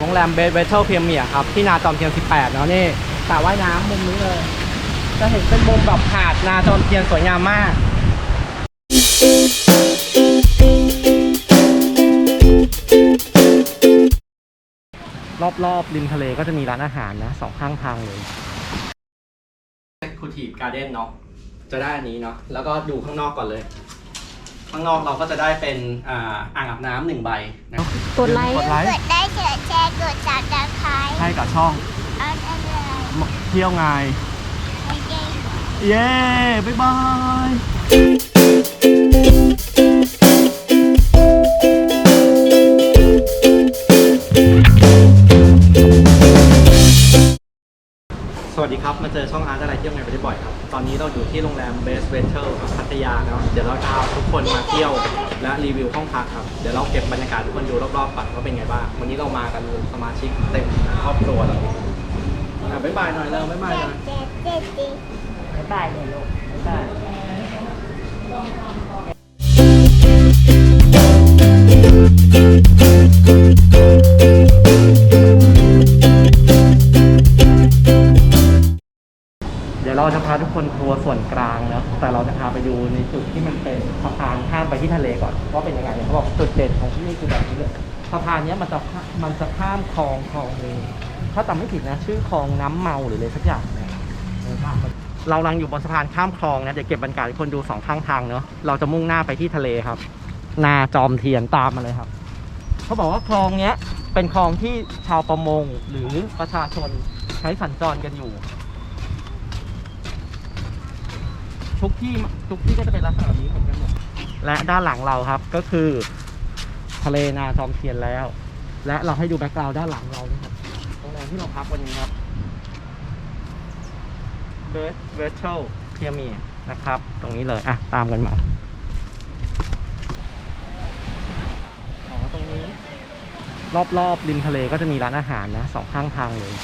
โรงแรมเบสเวเทลเพียมเมียครับ ที่นาจอมเทียน 18 เนาะนี่สระว่ายน้ำมุมนี้เลย จะเห็นเป็นมุมแบบหาดนาจอมเทียนสวยงามมากรอบๆริมทะเลก็จะมีร้านอาหารนะสองข้างทางเลย Executive Garden เนาะจะได้อันนี้เนาะแล้วก็ดูข้างนอกก่อนเลย ข้างนอกเราก็จะได้เป็นอ่าอ่างอาบน้ำหนึ่งใบนะกดไลค์ กดไลค์กดได้เฉยแชร์กดจับตะไคร้ให้กับช่องเอาได้เลยเที่ยวไง ไม่ได้เย้ บ๊ายบาย ครับ มาเจอช่องอาร์ตอะไรเที่ยวไงไปได้บ่อยครับ ตอนนี้เราอยู่ที่โรงแรมเบสเวเทลพัทยาเนาะเดี๋ยวเราจะพาทุกคนมาเที่ยวและรีวิวห้องพักครับ เดี๋ยวเราเก็บบรรยากาศทุกคนดูรอบๆก่อนว่าเป็นไงบ้าง วันนี้เรามากันสมาชิกเต็มครอบครัวเลยอะบ๊ายบายหน่อยเร็วบ๊ายบายหน่อยบ๊ายบายเลยลูกบ๊ายบาย ถ้าจำไม่ผิดนะ ชื่อคลองน้ำเมาหรืออะไรสักอย่างเนี่ยเออข้ามไปเรากำลังอยู่บนสะพานข้ามคลองนะเดี๋ยวเก็บบรรยากาศให้คนดูสองข้างทางเนาะเราจะมุ่งหน้าไปที่ทะเลครับนาจอมเทียนตามมาเลยครับ เขาบอกว่าคลองเนี้ย เป็นคลองที่ชาวประมงหรือประชาชนใช้สัญจรกันอยู่ ทุกที่ทุกที่ก็จะเป็นลักษณะแบบนี้เหมือนกันหมดและด้านหลังเราครับก็คือ ทะเลนาจอมเทียนแล้ว และเราให้ดูแบ็กกราวด์ด้านหลังเรานะครับ ที่เราพักวันนี้ครับเบสเวสเทลเพียมีนะครับ ตรงนี้เลยอะตามกันมาอ๋อตรงนี้ รอบๆริมทะเลก็จะมีร้านอาหารนะสองข้างทางเลย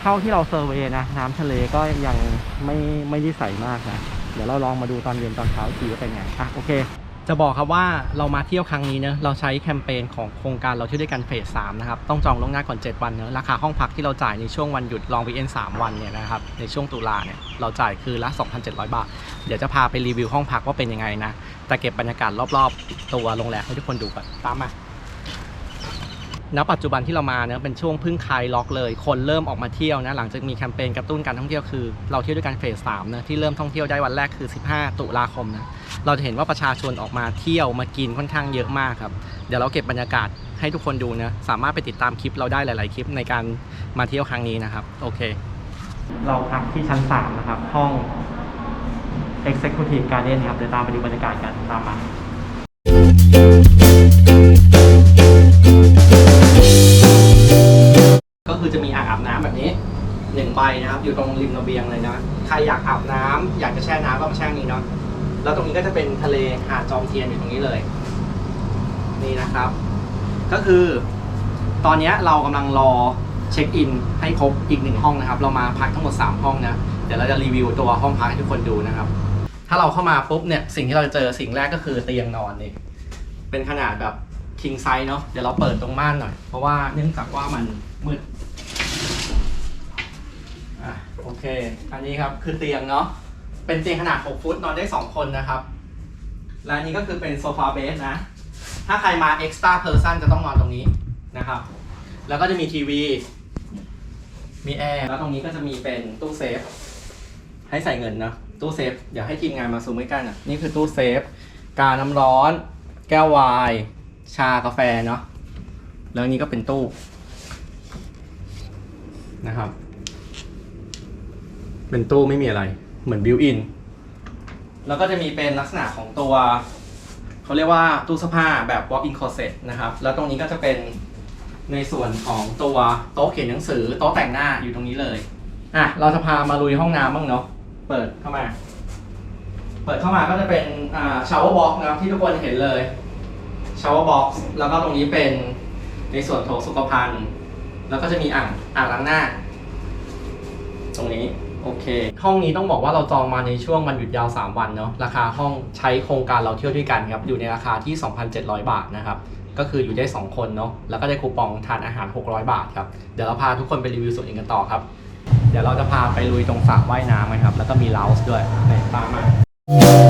เท่าที่เราเซอร์เวย์นะ น้ำทะเลก็ยังไม่ไม่ได้ใสมากนะ เดี๋ยวเราลองมาดูตอนเย็นตอนเช้าทีว่าเป็นไงอะโอเค จะบอกครับว่าเรามาเที่ยวครั้งนี้เนะเราใช้แคมเปญของโครงการเราเที่ยวด้วยกันเฟสสามนะครับต้องจองล่วงหน้าก่อน 7 วันเนอะราคาห้องพักที่เราจ่ายในช่วงวันหยุดลองวีเอ็นสามวันเนี่ยนะครับในช่วงตุลาเนี่ยเราจ่ายคือละ 2,700 บาท เดี๋ยวจะพาไปรีวิวห้องพักว่าเป็นยังไงนะแต่เก็บบรรยากาศรอบๆ ตัวโรงแรมให้ทุกคนดูก่อนตามมา ณปัจจุบันที่เรามาเนี่ยเป็นช่วงพึ่งคลายล็อกเลย คนเริ่มออกมาเที่ยวนะหลังจากมีแคมเปญกระตุ้นการท่องเที่ยวคือเราเที่ยวด้วยกันเฟสสามนะที่เริ่มท่องเที่ยวได้วันแรกคือ 15 ตุลาคมนะเราจะเห็นว่าประชาชนออกมาเที่ยวมากินค่อนข้างเยอะมากครับเดี๋ยวเราเก็บบรรยากาศให้ทุกคนดูนะสามารถไปติดตามคลิปเราได้หลาย ๆ คลิปในการมาเที่ยวครั้งนี้นะครับโอเค เราพักที่ชั้น3นะครับห้อง Executive Garden ครับเดี๋ยวตามไปดูบรรยากาศกันตามมา คือจะมีอ่างอาบน้ำแบบนี้หนึ่งใบนะครับ อยู่ตรงริมระเบียงเลยนะใครอยากอาบน้ำอยากจะแช่น้ำก็มาแช่นี้เนาะแล้วตรงนี้ก็จะเป็นทะเลหาดจอมเทียนอยู่ตรงนี้เลย นี่นะครับ ก็คือ ตอนนี้เรากำลังรอเช็คอินให้ครบอีกหนึ่งห้องนะครับ เรามาพักทั้งหมด 3 ห้องนะเดี๋ยวเราจะรีวิวตัวห้องพักให้ทุกคนดูนะครับ ถ้าเราเข้ามาปุ๊บเนี่ยสิ่งที่เราจะเจอสิ่งแรกก็คือเตียงนอนนี่เป็นขนาดแบบ king size เนาะเดี๋ยวเราเปิดตรงม่านหน่อย เพราะว่าเนื่องจากว่ามันมืด เค อันนี้ครับคือเตียงเนาะ เป็นเตียงขนาด 6 ฟุตนอนได้ 2 คนนะครับ และอันนี้ก็คือเป็นโซฟาเบสนะ ถ้าใครมา extra person จะต้องนอนตรงนี้นะครับ แล้วก็จะมีทีวี มีแอร์ แล้วตรงนี้ก็จะมีเป็นตู้เซฟ ให้ใส่เงินเนาะตู้เซฟ เดี๋ยวให้ทีมงานมาซูมใกล้ๆหน่อยนี่คือตู้เซฟ กาน้ำร้อน แก้วไวน์ ชากาแฟเนาะ แล้วอันนี้ก็เป็นตู้นะครับ เป็นตู้ไม่มีอะไร เหมือนบิวอิน แล้วก็จะมีเป็นลักษณะของตัว เขาเรียกว่าตู้เสื้อผ้าแบบ walk-in closet นะครับ แล้วตรงนี้ก็จะเป็นในส่วนของตัวโต๊ะเขียนหนังสือโต๊ะแต่งหน้าอยู่ตรงนี้เลย อะ เราจะพามาลุยห้องน้ำบ้างเนาะ เปิดเข้ามา เปิดเข้ามาก็จะเป็นอ่าชาวเวอร์บ็อกนะครับที่ทุกคนเห็นเลยชาวเวอร์บ็อกซ์แล้วก็ตรงนี้เป็นในส่วนโถสุขภัณฑ์ แล้วก็จะมีอ่างอ่างล้างหน้า ตรงนี้ โอเค ห้องนี้ต้องบอกว่าเราจองมาในช่วงวันหยุดยาว 3 วันเนาะ ราคาห้องใช้โครงการเราเที่ยวด้วยกันครับ อยู่ในราคาที่ 2,700 บาทนะครับ ก็คืออยู่ได้ 2 คนเนาะ แล้วก็ได้คูปองทานอาหาร 600 บาทครับ เดี๋ยวเราพาทุกคนไปรีวิวส่วนเองกันต่อครับ เดี๋ยวเราจะพาไปลุยตรงสระว่ายน้ำกันครับ แล้วก็มีเลาส์ด้วยนี่ตามมา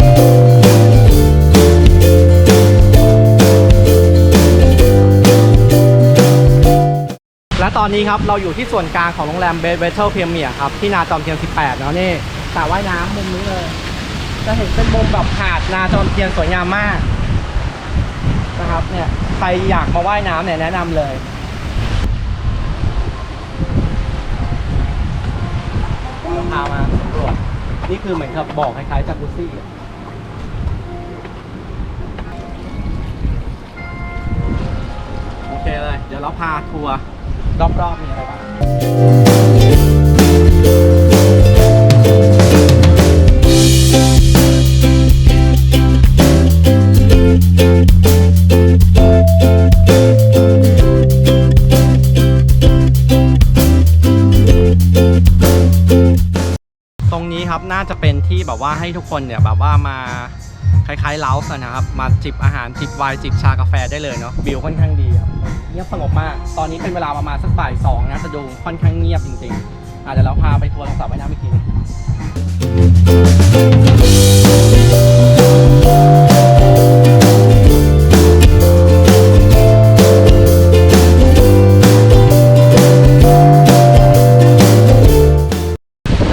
อนนี้ครับเราอยู่ที่ส่วนกลางของโรงแรมเบสเวเทลเพียเมียครับที่นาจอมเทียน 18เนาะนี่สระว่ายน้ำมุมนี้เลย จะเห็นเป็นมุมแบบหาดนาจอมเทียนสวยงามมากนะครับเนี่ยใครอยากมาว่ายน้ำเนี่ยแนะนำเลยเราพามาสำรวจนี่คือเหมือนกับบอกคล้ายๆจากุซี่โอเคเลย เดี๋ยวเราพาทัวร์ รอบๆมีอะไรบ้างตรงนี้ครับน่าจะเป็นที่แบบว่าให้ทุกคนเนี่ยแบบว่ามา คล้ายๆเลาส์นะครับ มาจิบอาหารจิบไวน์จิบชากาแฟได้เลยเนาะวิวค่อนข้างดีครับเงียบสงบมาก ตอนนี้เป็นเวลาประมาณสักบ่ายสองนะจะดูค่อนข้างเงียบจริงๆอะเดี๋ยวเราพาไปทัวร์ตรงสระว่ายน้ำอีกทีหนึง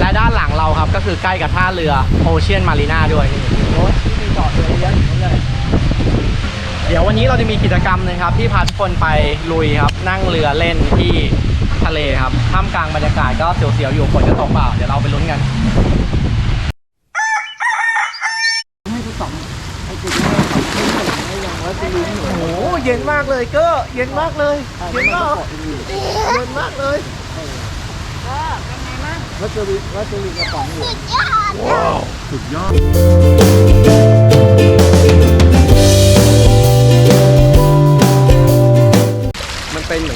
และด้านหลังเราครับก็คือใกล้กับท่าเรือโอเชียนมารีนาด้วยนี่โน้ตที่มีจอดเรือเยอะอยู่นู้นเลย เดี๋ยววั นนี้เราจะมีกิจกรรมหนึงครับ ที่พาทุกคนไปลุยครับ นั่งเรือเล่นที่ทะเลครับท่ามกลางบรรยากาศก็เสียวๆอยู่ฝนจะตกเปล่า เดี๋ยวเราไปลุ้นกันให้กูสองให้กูได้สองให้หนึ่งให้ยังว่าจะรู้หนูโอ้โหเย็นมากเลยเก็เย็นมากเลยเย็นมากเย็นมากเลยว่าจะรู้ว่าจะรู้กระป๋องอยู่สุดยอดสุดยอด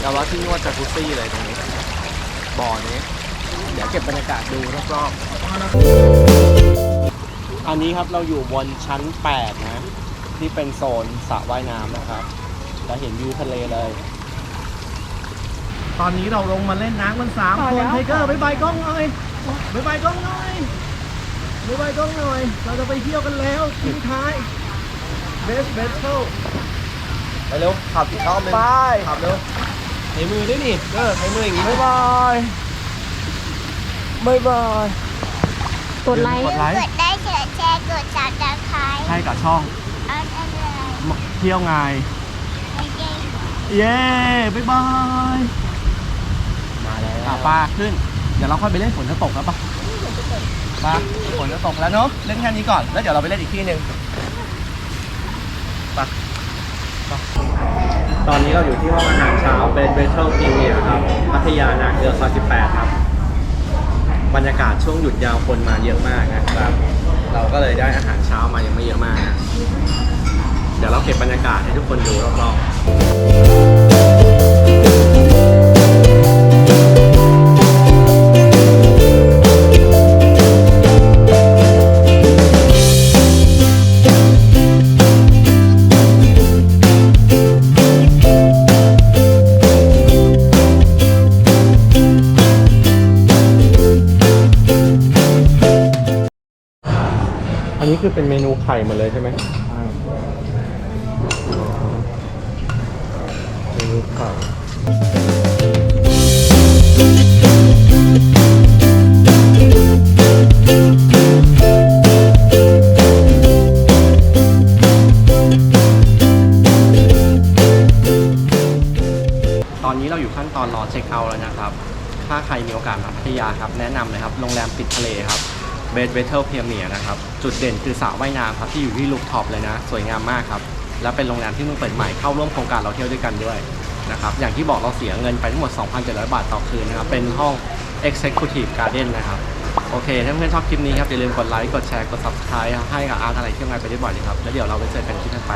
กับว่าที่นวดจากุซี่เลยตรงนี้ บ่อนี้ เดี๋ยวเก็บบรรยากาศดูรอบๆอันนี้ครับเราอยู่บนชั้น 8 นะ ที่เป็นโซนสระว่ายน้ำนะครับจะเห็นวิวทะเลเลย ตอนนี้เราลงมาเล่นน้ำกันสามคนไทเกอร์บายบายกล้องหน่อยบายบายกล้องหน่อยบายบายกล้องหน่อย เราจะไปเที่ยวกันแล้วทิ้งท้ายเบสเบสเทิลไปเร็วขับอีกรอบนึงไปขับเร็ว ใช้มือด้วยนี่เออใช้มืออย่างงี้บายบายบายบายกดไลค์กดไลค์กดได้กดแชร์กดจับตะไคร้ให้กับช่องอันอะไรเที่ยวไงไม่ได้เย้บายบายมาแล้วอะป้าขึ้น เดี๋ยวเราค่อยไปเล่นฝนจะตกแล้วปะป้าฝนจะตกแล้วเนาะเล่นแค่นี้ก่อนแล้วเดี๋ยวเราไปเล่นอีกที่หนึ่งไปไป ตอนนี้เราอยู่ที่ห้องอาหารเช้าเป็นเบเทิลพรีเมียครับ พัทยานาเกลือซอย18 ครับ บรรยากาศช่วงหยุดยาวคนมาเยอะมากนะครับ เราก็เลยได้อาหารเช้ามายังไม่เยอะมากนะเดี๋ยวเราเก็บบรรยากาศให้ทุกคนดูรอบๆ นูไข่หมดเลยใช่ไหมเมนูไข่ตอนนี้เราอยู่ขั้นตอนรอเช็คเอาท์แล้วนะครับ ถ้าใครมีโอกาสมาพัทยาครับ แนะนำเลยครับ โรงแรมติดทะเลครับ เบสเวเทลเพียเมียนะครับ จุดเด่นคือสระว่ายน้ำครับ ที่อยู่ที่ลูฟท็อปเลยนะ สวยงามมากครับ และเป็นโรงแรมที่เพิ่งเปิดใหม่เข้าร่วมโครงการเราเที่ยวด้วยกันด้วยนะครับ อย่างที่บอกเราเสียเงินไปทั้งหมด 2,700 บาทต่อคืนนะครับ เป็นห้อง Executive Garden นะครับ โอเค ถ้าเพื่อนชอบคลิปนี้ครับ อย่าลืมกดไลค์ กดแชร์ กด Subscribe ให้กับอาร์ตอะไรเที่ยวงานไปได้บ่อยเลยครับ แล้วเดี๋ยวเราไปเจอกันคลิปถัดไป